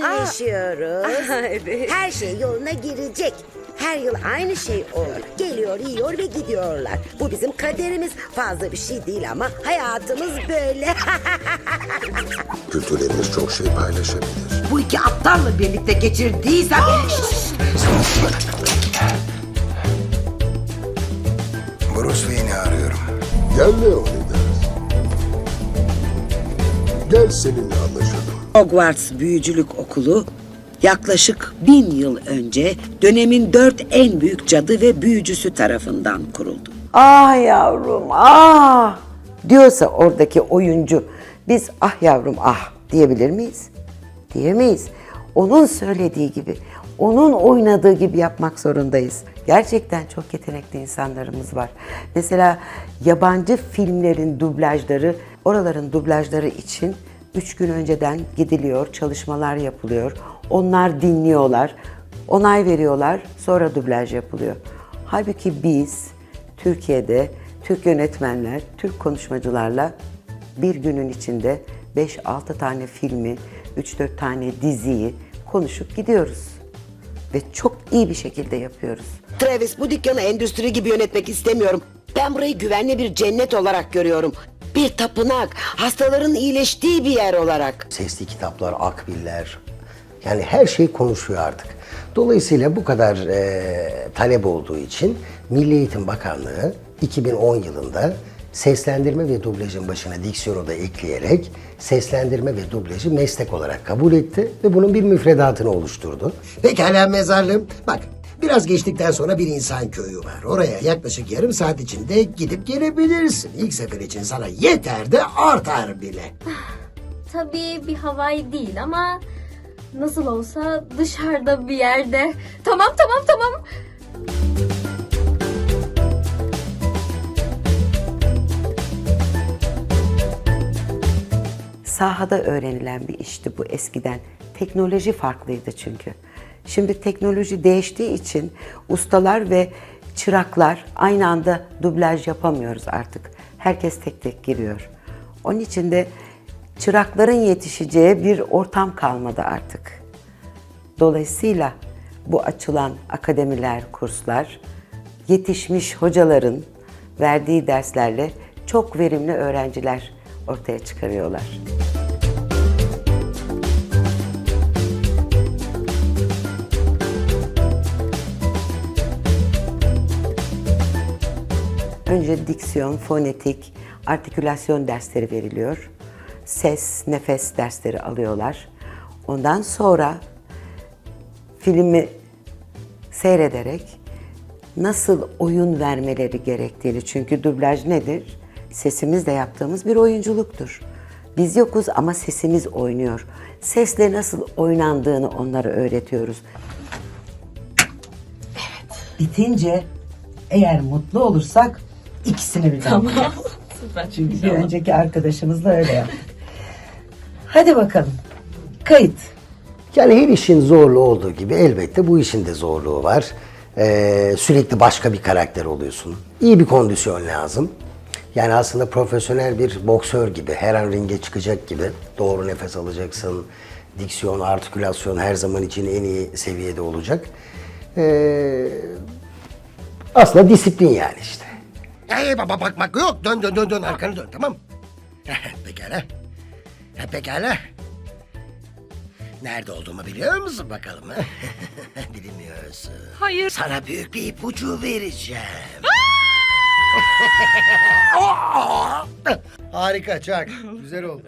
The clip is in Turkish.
sakinleşiyoruz. Aa, evet. Her şey yoluna girecek. Her yıl aynı şey olur. Geliyor, yiyor ve gidiyorlar. Bu bizim kaderimiz. Fazla bir şey değil ama hayatımız böyle. Kültürlerimiz çok şey paylaşabilir. Bu iki aptalla birlikte geçirdiysem... Bruce Wayne'i arıyorum. Gel Leonidas. Gel seninle anlaşalım. Hogwarts Büyücülük Okulu yaklaşık bin yıl önce dönemin dört en büyük cadı ve büyücüsü tarafından kuruldu. Ah yavrum ah diyorsa oradaki oyuncu biz ah yavrum ah diyebilir miyiz? Diyemeyiz. Onun söylediği gibi, onun oynadığı gibi yapmak zorundayız. Gerçekten çok yetenekli insanlarımız var. Mesela yabancı filmlerin dublajları, oraların dublajları için üç gün önceden gidiliyor, çalışmalar yapılıyor. Onlar dinliyorlar, onay veriyorlar, sonra dublaj yapılıyor. Halbuki biz Türkiye'de Türk yönetmenler, Türk konuşmacılarla bir günün içinde 5-6 tane filmi, 3-4 tane diziyi konuşup gidiyoruz. Ve çok iyi bir şekilde yapıyoruz. Travis bu dükkanı endüstri gibi yönetmek istemiyorum. Ben burayı güvenli bir cennet olarak görüyorum. Bir tapınak, hastaların iyileştiği bir yer olarak. Sesli kitaplar, akbiller. Yani her şey konuşuyor artık. Dolayısıyla bu kadar e, talep olduğu için Milli Eğitim Bakanlığı 2010 yılında seslendirme ve dublajın başına diksiyonu da ekleyerek seslendirme ve dublajı meslek olarak kabul etti ve bunun bir müfredatını oluşturdu. Pekala mezarlığım. Bak biraz geçtikten sonra bir insan köyü var. Oraya yaklaşık yarım saat içinde gidip gelebilirsin. İlk sefer için sana yeter de artar bile. Tabii bir Hawaii değil ama nasıl olsa dışarıda bir yerde. Tamam tamam tamam. Sahada öğrenilen bir işti bu eskiden. Teknoloji farklıydı çünkü. Şimdi teknoloji değiştiği için ustalar ve çıraklar aynı anda dublaj yapamıyoruz artık. Herkes tek tek giriyor. Onun için de çırakların yetişeceği bir ortam kalmadı artık. Dolayısıyla bu açılan akademiler, kurslar yetişmiş hocaların verdiği derslerle çok verimli öğrenciler ortaya çıkarıyorlar. Önce diksiyon, fonetik, artikülasyon dersleri veriliyor. Ses, nefes dersleri alıyorlar. Ondan sonra filmi seyrederek nasıl oyun vermeleri gerektiğini çünkü dublaj nedir? Sesimizle yaptığımız bir oyunculuktur. Biz yokuz ama sesimiz oynuyor. Sesle nasıl oynandığını onlara öğretiyoruz. Bitince eğer mutlu olursak ikisini birden tamam. Çünkü bir önceki arkadaşımızla öyle yaptık. Hadi bakalım. Kayıt. Yani her işin zorluğu olduğu gibi elbette bu işin de zorluğu var. Ee, sürekli başka bir karakter oluyorsun. İyi bir kondisyon lazım. Yani aslında profesyonel bir boksör gibi, her an ringe çıkacak gibi doğru nefes alacaksın. Diksiyon, artikülasyon her zaman için en iyi seviyede olacak. Ee, aslında disiplin yani işte. Hey baba bak bak yok dön dön dön dön arkanı dön tamam. Pekala. Pekala. Nerede olduğumu biliyor musun bakalım? Bilmiyorsun. Hayır. Sana büyük bir ipucu vereceğim. Harika Çak. Güzel oldu.